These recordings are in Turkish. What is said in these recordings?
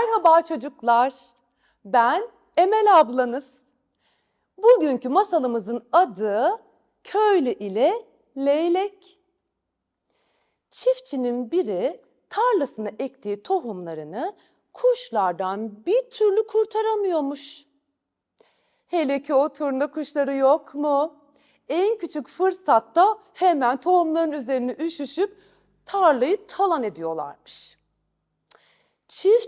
Merhaba çocuklar. Ben Emel ablanız. Bugünkü masalımızın adı Köylü ile Leylek. Çiftçinin biri tarlasına ektiği tohumlarını kuşlardan bir türlü kurtaramıyormuş. Hele ki o turna kuşları yok mu? En küçük fırsatta hemen tohumların üzerine üşüşüp tarlayı talan ediyorlarmış.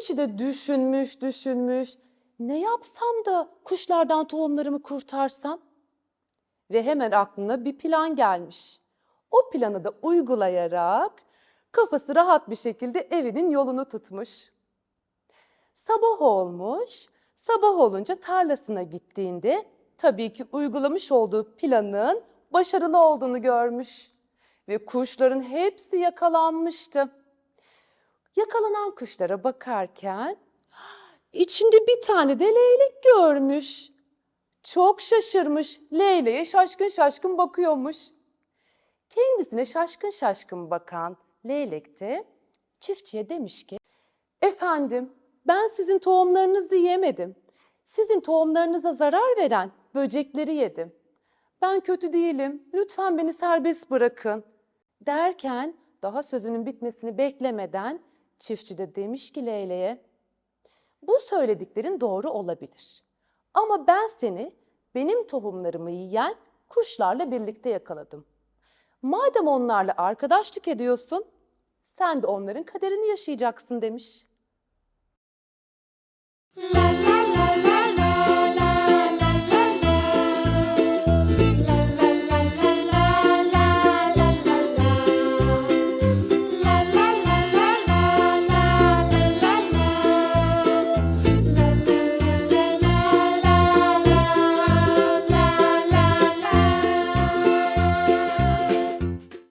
Çiftçi de düşünmüş, düşünmüş. Ne yapsam da kuşlardan tohumlarımı kurtarsam? Ve hemen aklına bir plan gelmiş. O planı da uygulayarak kafası rahat bir şekilde evinin yolunu tutmuş. Sabah olmuş. Sabah olunca tarlasına gittiğinde tabii ki uygulamış olduğu planın başarılı olduğunu görmüş. Ve kuşların hepsi yakalanmıştı. Yakalanan kuşlara bakarken içinde bir tane de leylek görmüş. Çok şaşırmış. Leyleğe şaşkın şaşkın bakıyormuş. Kendisine şaşkın şaşkın bakan leylek de çiftçiye demiş ki Efendim ben sizin tohumlarınızı yemedim. Sizin tohumlarınıza zarar veren böcekleri yedim. Ben kötü değilim. Lütfen beni serbest bırakın. Derken daha sözünün bitmesini beklemeden çiftçi de demiş ki Leyle'ye bu söylediklerin doğru olabilir. Ama ben seni benim tohumlarımı yiyen kuşlarla birlikte yakaladım. Madem onlarla arkadaşlık ediyorsun, sen de onların kaderini yaşayacaksın demiş.